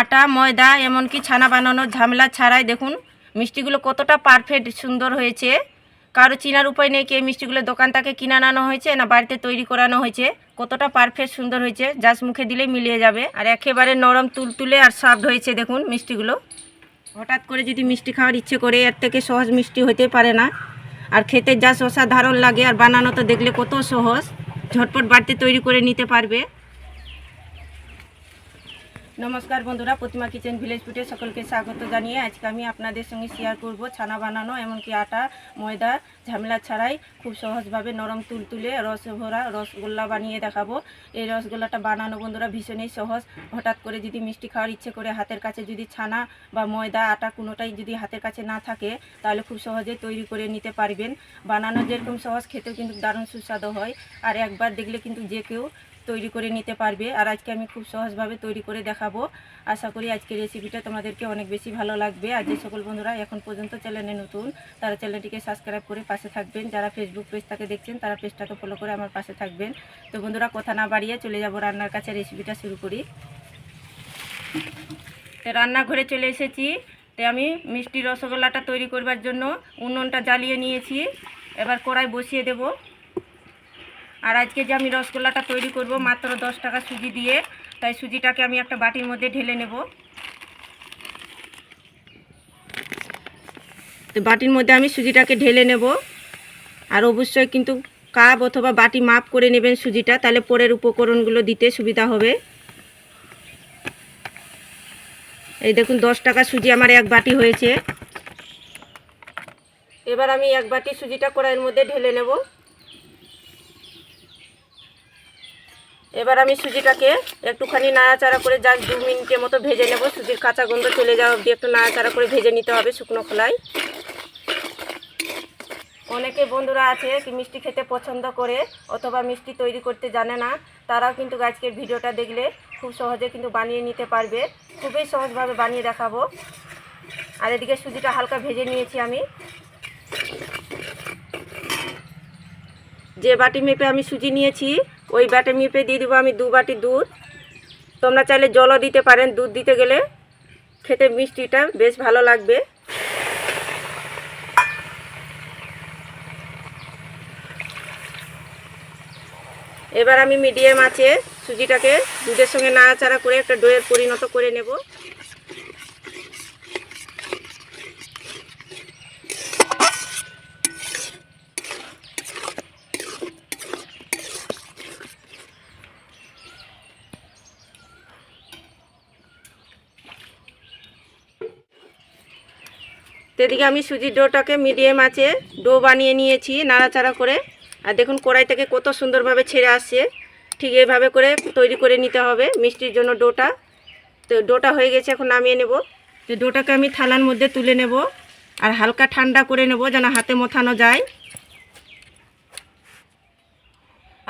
আটা, ময়দা, এমনকি ছানা বানানোর ঝামেলা ছাড়াই দেখুন, মিষ্টিগুলো কতটা পারফেক্ট সুন্দর হয়েছে। কারও চিনার উপায় নেই কি মিষ্টিগুলো দোকান থেকে কিনে আনানো হয়েছে, না বাড়িতে তৈরি করানো হয়েছে। কতটা পারফেক্ট সুন্দর হয়েছে, জাস্ট মুখে দিলেই মিলিয়ে যাবে। আর একেবারে নরম, তুলতুলে আর সফট হয়েছে দেখুন মিষ্টিগুলো। হঠাৎ করে যদি মিষ্টি খাওয়ার ইচ্ছে করে, এর থেকে সহজ মিষ্টি হতে পারে না। আর খেতে যা অসাধারণ লাগে, আর বানানো তো দেখলে কত সহজ। ঝটপট বাড়িতে তৈরি করে নিতে পারবে। নমস্কার বন্ধুরা, প্রতিমা কিচেন ভিলেজ ফুটে সকলকে স্বাগত জানিয়ে আজকে আমি আপনাদের সঙ্গে শেয়ার করব ছানা বানানো, এমনকি আটা, ময়দা, ঝামেলা ছাড়াই খুব সহজভাবে নরম তুলতুলে রস ভরা রসগোল্লা বানিয়ে দেখাবো। এই রসগোল্লাটা বানানো বন্ধুরা ভীষণই সহজ। হঠাৎ করে যদি মিষ্টি খাওয়ার ইচ্ছে করে হাতের কাছে যদি ছানা বা ময়দা, আটা কোনোটাই যদি হাতের কাছে না থাকে, তাহলে খুব সহজে তৈরি করে নিতে পারবেন। বানানো যেরকম সহজ, খেতেও কিন্তু দারুণ সুস্বাদু হয়। আর একবার দেখলে কিন্তু যে কেউ তৈরি করে নিতে পারবে। আর আজকে আমি খুব সহজভাবে তৈরি করে দেখাবো। আশা করি আজকের রেসিপিটা তোমাদেরকে অনেক বেশি ভালো লাগবে। আর যে সকল বন্ধুরা এখন পর্যন্ত চ্যানেলে নতুন, তারা চ্যানেলটিকে সাবস্ক্রাইব করে পাশে থাকবেন। যারা ফেসবুক পেজটাকে দেখছেন, তারা পেজটাকে ফলো করে আমার পাশে থাকবেন। তো বন্ধুরা, কথা না বাড়িয়ে চলে যাব রান্নার কাছে। রেসিপিটা শুরু করি। তো রান্নাঘরে চলে এসেছি। তো আমি মিষ্টি রসগোল্লাটা তৈরি করবার জন্য উনুনটা জ্বালিয়ে নিয়েছি। এবার কড়াই বসিয়ে দেবো। আর আজকে যে আমি রসগোল্লাটা তৈরি করব মাত্র দশ টাকা সুজি দিয়ে, তাই সুজিটাকে আমি একটা বাটির মধ্যে ঢেলে নেব। বাটির মধ্যে আমি সুজিটাকে ঢেলে নেব। আর অবশ্যই কিন্তু কাপ অথবা বাটি মাপ করে নেবেন সুজিটা, তাহলে পরের উপকরণগুলো দিতে সুবিধা হবে। এই দেখুন, দশ টাকা সুজি আমার এক বাটি হয়েছে। এবার আমি এক বাটি সুজিটা কড়াইয়ের মধ্যে ঢেলে নেব। এবার আমি সুজিটাকে একটুখানি নাড়াচাড়া করে জাস্ট দু মিনিটের মতো ভেজে নেব। সুজির কাঁচা গন্ধ চলে যাওয়া অবধি একটু নাড়াচাড়া করে ভেজে নিতে হবে শুকনো খোলায়। অনেকে বন্ধুরা আছে কি মিষ্টি খেতে পছন্দ করে অথবা মিষ্টি তৈরি করতে জানে না, তারাও কিন্তু আজকের ভিডিওটা দেখলে খুব সহজে কিন্তু বানিয়ে নিতে পারবে। খুবই সহজভাবে বানিয়ে দেখাবো। আর এদিকে সুজিটা হালকা ভেজে নিয়েছি আমি। যে বাটি মেপে আমি সুজি নিয়েছি ওই ব্যাটে মিপে দিয়ে দেবো আমি দু বাটি দুধ। তোমরা চাইলে জলও দিতে পারেন, দুধ দিতে গেলে। খেতে মিষ্টিটা বেশ ভালো লাগবে। এবার আমি মিডিয়াম আছে সুজিটাকে দুধের সঙ্গে নাড়াচাড়া করে একটা ডোয়ের পরিণত করে নেব। তো এদিকে আমি সুজির ডোটাকে মিডিয়াম আছে, ডো বানিয়ে নিয়েছি নাড়াচাড়া করে। আর দেখুন কড়াই থেকে কত সুন্দরভাবে ছেড়ে আসছে। ঠিক এইভাবে করে তৈরি করে নিতে হবে মিষ্টির জন্য ডোটা। তো ডোটা হয়ে গেছে, এখন নামিয়ে নেব। তো ডোটাকে আমি থালার মধ্যে তুলে নেব আর হালকা ঠান্ডা করে নেব যেন হাতে মোথানো যায়।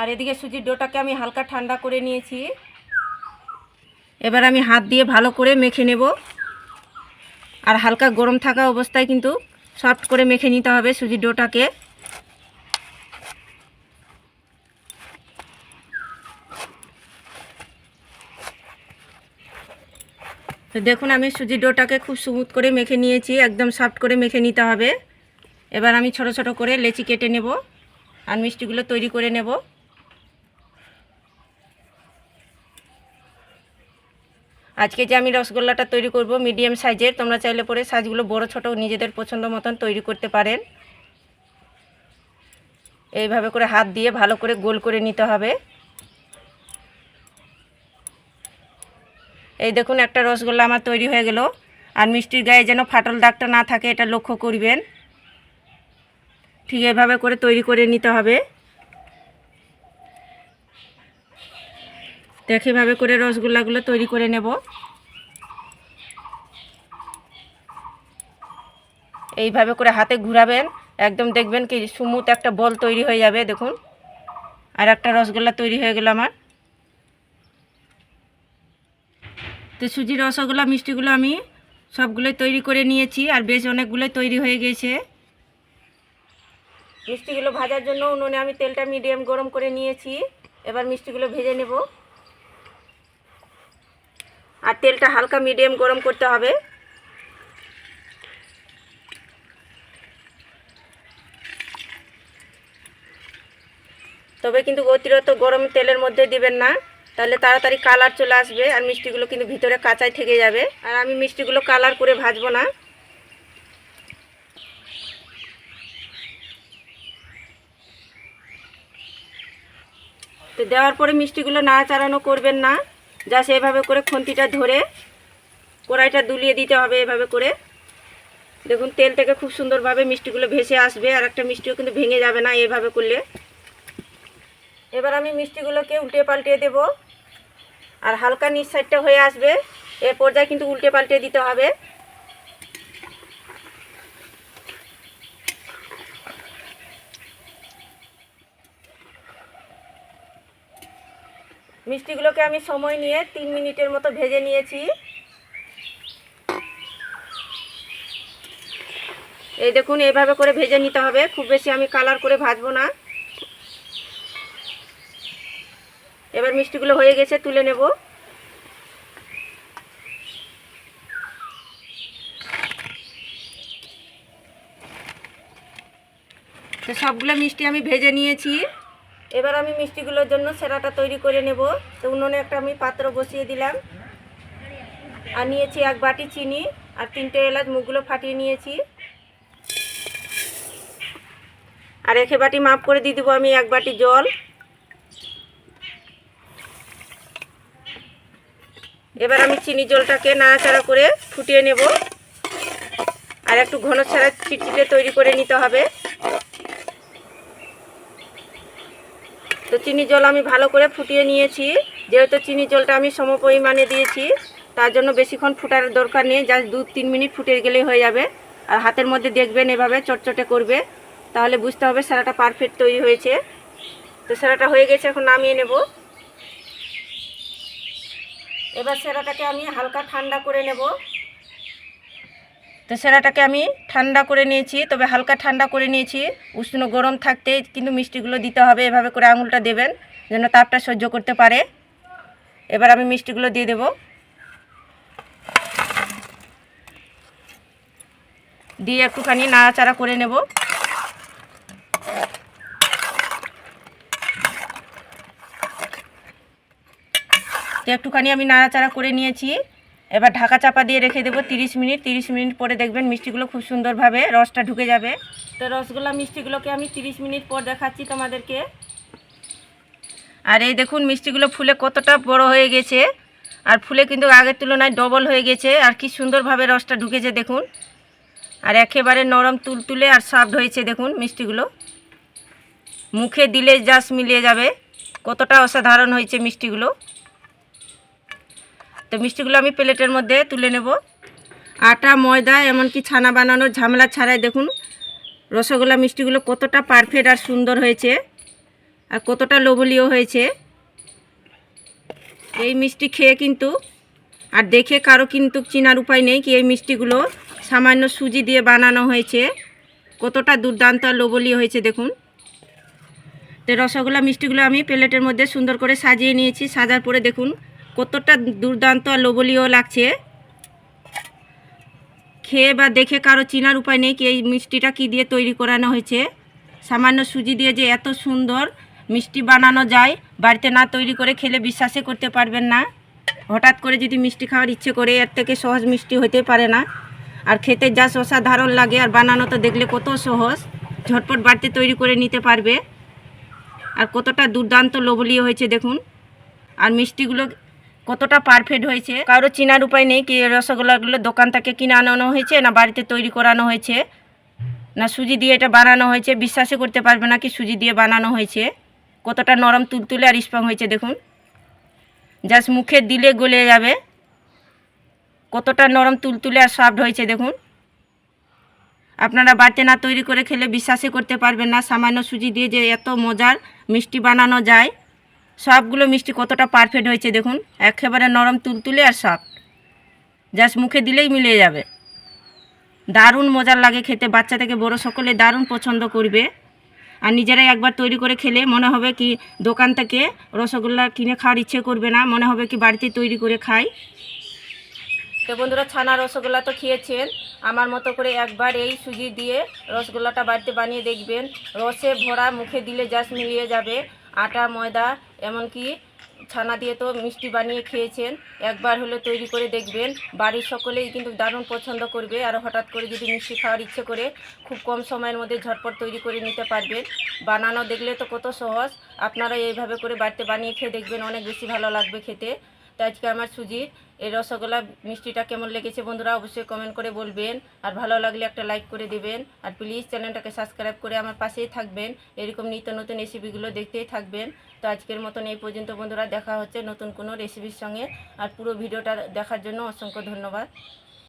আর এদিকে সুজির ডোটাকে আমি হালকা ঠান্ডা করে নিয়েছি। এবার আমি হাত দিয়ে ভালো করে মেখে নেব। আর হালকা গরম থাকা অবস্থায় কিন্তু সফট করে মেখে নিতে হবে সুজির ডোটাকে। তো দেখুন, আমি সুজির ডোটাকে খুব স্মুথ করে মেখে নিয়েছি, একদম সফট করে মেখে নিতে হবে। এবার আমি ছোট ছোট করে লেচি কেটে নেব আর মিষ্টিগুলো তৈরি করে নেব। আজকে যে আমি রসগোল্লাটা তৈরি করব মিডিয়াম সাইজের, তোমরা চাইলে পরে সাইজগুলো বড়, ছোট নিজেদের পছন্দ মতন তৈরি করতে পারেন। এইভাবে করে হাত দিয়ে ভালো করে গোল করে নিতে হবে। এই দেখুন, একটা রসগোল্লা আমার তৈরি হয়ে গেল। আর মিষ্টির গায়ে যেন ফাটল দাগটা না থাকে, এটা লক্ষ্য করবেন। ঠিক এভাবে করে তৈরি করে নিতে হবে। দেখে এভাবে করে রসগোল্লাগুলো তৈরি করে নেব। এইভাবে করে হাতে ঘুরাবেন, একদম দেখবেন কি স্মুথ একটা বল তৈরি হয়ে যাবে, দেখুন। আর একটা রসগোল্লা তৈরি হয়ে গেল আমার। তো সুজির রসগোল্লা, মিষ্টিগুলো আমি সবগুলোই তৈরি করে নিয়েছি, আর বেশ অনেকগুলোই তৈরি হয়ে গেছে। মিষ্টিগুলো ভাজার জন্য উনুনে আমি তেলটা মিডিয়াম গরম করে নিয়েছি। এবার মিষ্টিগুলো ভেজে নেব। আর তেলটা হালকা মিডিয়াম গরম করতে হবে। তবে কিন্তু অতিরিক্ত গরম তেলের মধ্যে দিবেন না। তাহলে তাড়াতাড়ি কালার চলে আসবে আর মিষ্টিগুলো কিন্তু ভিতরে কাঁচাই থেকে যাবে। আর আমি মিষ্টিগুলো কালার করে ভাজবো না। তো দেওয়ার পরে মিষ্টিগুলো নাড়াচাড়ানো করবেন না। জাস্ট এভাবে করে খুন্তিটা ধরে কড়াইটা দুলিয়ে দিতে হবে এভাবে করে। দেখুন, তেল থেকে খুব সুন্দরভাবে মিষ্টিগুলো ভেসে আসবে আর একটা মিষ্টিও কিন্তু ভেঙে যাবে না এভাবে করলে। এবার আমি মিষ্টিগুলোকে উল্টে পাল্টে দেব আর হালকা নিচ সাইডটা হয়ে আসবে। এ পর্যায়ে কিন্তু উল্টে পাল্টে দিতে হবে। মিষ্টিগুলোকে আমি সময় নিয়ে তিন মিনিটের মতো ভেজে নিয়েছি। এই দেখুন এইভাবে করে ভেজে নিতে হবে। খুব বেশি আমি কালার করে ভাজবো না। এবার মিষ্টিগুলো হয়ে গেছে, তুলে নেব। তো সবগুলো মিষ্টি আমি ভেজে নিয়েছি। এবার আমি মিষ্টিগুলোর জন্য সেরাটা তৈরি করে নেব। তো উনুনে একটা আমি পাত্র বসিয়ে দিলাম। আর নিয়েছি এক বাটি চিনি আর তিনটে এলাচ, মুখগুলো ফাটিয়ে নিয়েছি। আর একে বাটি মাপ করে দিয়ে দেবো আমি এক বাটি জল। এবার আমি চিনি জলটাকে নাড়াচাড়া করে ফুটিয়ে নেব। আর একটু ঘন ছাড়া চিটচিটে তৈরি করে নিতে হবে। তো চিনি জল আমি ভালো করে ফুটিয়ে নিয়েছি। যেহেতু চিনি জলটা আমি সম পরিমাণে দিয়েছি, তার জন্য বেশিক্ষণ ফুটার দরকার নেই, জাস্ট দু তিন মিনিট ফুটে গেলেই হয়ে যাবে। আর হাতের মধ্যে দেখবেন এভাবে চটচটে করবে, তাহলে বুঝতে হবে সারাটা পারফেক্ট তৈরি হয়েছে। তো সারাটা হয়ে গেছে, এখন নামিয়ে নেব। এবার সেরাটাকে আমি হালকা ঠান্ডা করে নেব। তো সেরাটাকে আমি ঠান্ডা করে নিয়েছি, তবে হালকা ঠান্ডা করে নিয়েছি। উষ্ণ গরম থাকতে কিন্তু মিষ্টিগুলো দিতে হবে, এভাবে করে আঙুলটা দেবেন যেন তাপটা সহ্য করতে পারে। এবার আমি মিষ্টিগুলো দিয়ে দেব। দিয়ে একটুখানি নাড়াচাড়া করে নেব। একটুখানি আমি নাড়াচাড়া করে নিয়েছি। এবার ঢাকা চাপা দিয়ে রেখে দেবো তিরিশ মিনিট তিরিশ মিনিট পরে দেখবেন মিষ্টিগুলো খুব সুন্দরভাবে রসটা ঢুকে যাবে। তো রসগোল্লা মিষ্টিগুলোকে আমি তিরিশ মিনিট পর দেখাচ্ছি তোমাদেরকে। আর এই দেখুন মিষ্টিগুলো ফুলে কতটা বড় হয়ে গেছে। আর ফুলে কিন্তু আগের তুলনায় ডবল হয়ে গেছে। আর কি সুন্দরভাবে রসটা ঢুকেছে দেখুন। আর একেবারে নরম তুলতুলে আর সফট হয়েছে দেখুন মিষ্টিগুলো। মুখে দিলে জাস্ট মিলিয়ে যাবে। কতটা অসাধারণ হয়েছে মিষ্টিগুলো। তো মিষ্টিগুলো আমি প্লেটের মধ্যে তুলে নেব। আটা, ময়দা, এমনকি ছানা বানানোর ঝামেলা ছাড়াই দেখুন, রসগোল্লা মিষ্টিগুলো কতটা পারফেক্ট আর সুন্দর হয়েছে আর কতটা লোভনীয় হয়েছে। এই মিষ্টি খেয়ে কিন্তু আর দেখে কারও কিন্তু চিনার উপায় নেই কি এই মিষ্টিগুলো সামান্য সুজি দিয়ে বানানো হয়েছে। কতটা দুর্দান্ত আর লোভনীয় হয়েছে দেখুন। তো রসগোল্লা মিষ্টিগুলো আমি প্লেটের মধ্যে সুন্দর করে সাজিয়ে নিয়েছি, সাজার পরে দেখুন কতটা দুর্দান্ত আর লোভনীয় লাগছে। খেয়ে বা দেখে কারও চিনার উপায় নেই কি এই মিষ্টিটা কি দিয়ে তৈরি করানো হয়েছে। সামান্য সুজি দিয়ে যে এত সুন্দর মিষ্টি বানানো যায়, বাড়িতে না তৈরি করে খেলে বিশ্বাসই করতে পারবেন না। হঠাৎ করে যদি মিষ্টি খাওয়ার ইচ্ছে করে, এর থেকে সহজ মিষ্টি হতে পারে না। আর খেতে যা অসাধারণ লাগে আর বানানো তো দেখলে কত সহজ, ঝটপট বাড়িতে তৈরি করে নিতে পারবে। আর কতটা দুর্দান্ত, লোভনীয় হয়েছে দেখুন। আর মিষ্টিগুলো কতটা পারফেক্ট হয়েছে? কারও চেনার উপায় নেই কি রসগোল্লাগুলো দোকান থেকে কিনে আনানো হয়েছে না বাড়িতে তৈরি করানো হয়েছে? না সুজি দিয়ে এটা বানানো হয়েছে? বিশ্বাসই করতে পারবে না কি সুজি দিয়ে বানানো হয়েছে? কতটা নরম, তুলতুলে আর স্পং হয়েছে দেখুন। জাস্ট মুখে দিলে গলে যাবে। কতটা নরম, তুলতুলে আর সফট হয়েছে দেখুন। আপনারা বাড়িতে না তৈরি করে খেলে বিশ্বাসই করতে পারবেন না। সামান্য সুজি দিয়ে যে এত মজার মিষ্টি বানানো যায়। সবগুলো মিষ্টি কতটা পারফেক্ট হয়েছে দেখুন। একেবারে নরম তুলতুলে আর সফট জাস্ট মুখে দিলেই মিলিয়ে যাবে। দারুণ মজার লাগে খেতে। বাচ্চা থেকে বড় সকলে দারুণ পছন্দ করবে। আর নিজেরাই একবার তৈরি করে খেলে মনে হবে কি দোকান থেকে রসগোল্লা কিনে খাওয়ার ইচ্ছে করবে না। মনে হবে কি বাড়িতে তৈরি করে খাই। তো বন্ধুরা, ছানা রসগোল্লা তো খেয়েছেন। আমার মতো করে একবার এই সুজি দিয়ে রসগোল্লাটা বাড়িতে বানিয়ে দেখবেন। রসে ভরা, মুখে দিলে জাস্ট মিলিয়ে যাবে। আটা, ময়দা, এমনকি ছানা দিয়ে তো মিষ্টি বানিয়ে খেয়েছেন। একবার হলে তৈরি করে দেখবেন। বাড়ির সকলেই কিন্তু দারুণ পছন্দ করবে আর হঠাৎ করে যদি মিষ্টি খাওয়ার ইচ্ছে করে, খুব কম সময়ের মধ্যে ঝটপট তৈরি করে নিতে পারবেন। বানানো দেখলে তো কত সহজ। আপনারা এইভাবে করে বাড়িতে বানিয়ে খেয়ে দেখবেন, অনেক বেশি ভালো লাগবে খেতে। তো আজকে আমার সুজির এই রসগোল্লা মিষ্টিটা কেমন লেগেছে বন্ধুরা অবশ্যই কমেন্ট করে বলবেন। আর ভালো লাগলে একটা লাইক করে দেবেন। আর প্লিজ চ্যানেলটাকে সাবস্ক্রাইব করে আমার পাশেই থাকবেন। এরকম নিত্য নতুন রেসিপিগুলো দেখতেই থাকবেন। তো আজকের মতন এই পর্যন্ত বন্ধুরা, দেখা হচ্ছে নতুন কোনো রেসিপির সঙ্গে। আর পুরো ভিডিওটা দেখার জন্য অসংখ্য ধন্যবাদ।